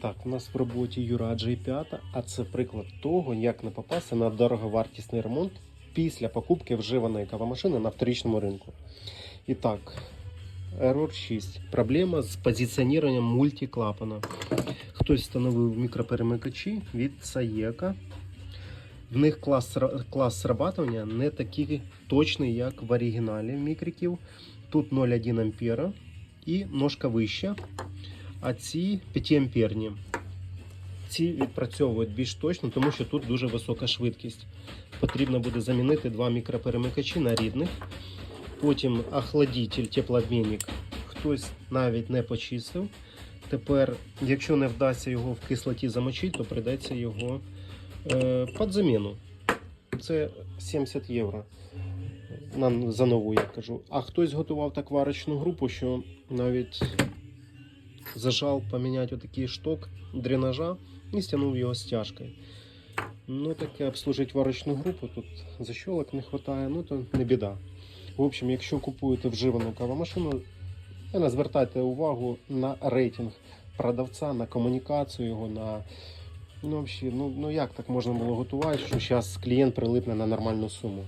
Так, у нас в роботі Юра J5, а це приклад того, як не попасти на дороговартісний ремонт після покупки вживаної кавомашини на вторичному ринку. І так, Error 6. Проблема з позиціонуванням мультиклапана. Хтось встановив мікроперемикачі від Saeka. В них клас, клас срабатування не такий точний, як в оригіналі мікриків. Тут 0,1 ампера і ножка вища, а ці 5 амперні. Ці відпрацьовують більш точно, тому що тут дуже висока швидкість. Потрібно буде замінити два мікроперемикачі на рідних. Потім охладитель, теплообмінник хтось навіть не почистив. Тепер, якщо не вдасться його в кислоті замочити, то прийдеться його е, під заміну. Це 70 євро. За нову, я кажу. А хтось готував так варочну групу, що навіть зажав поміняти отакий шток дренажа і стягнув його стяжкою. Ну, таке обслужити варочну групу, тут защолок не вистачає, ну то не біда. В общем, якщо купуєте вживану кавомашину, не звертайте увагу на рейтинг продавця, на комунікацію його, на. Ну, взагалі, ну, ну як так можна було готувати, що зараз клієнт прилипне на нормальну суму.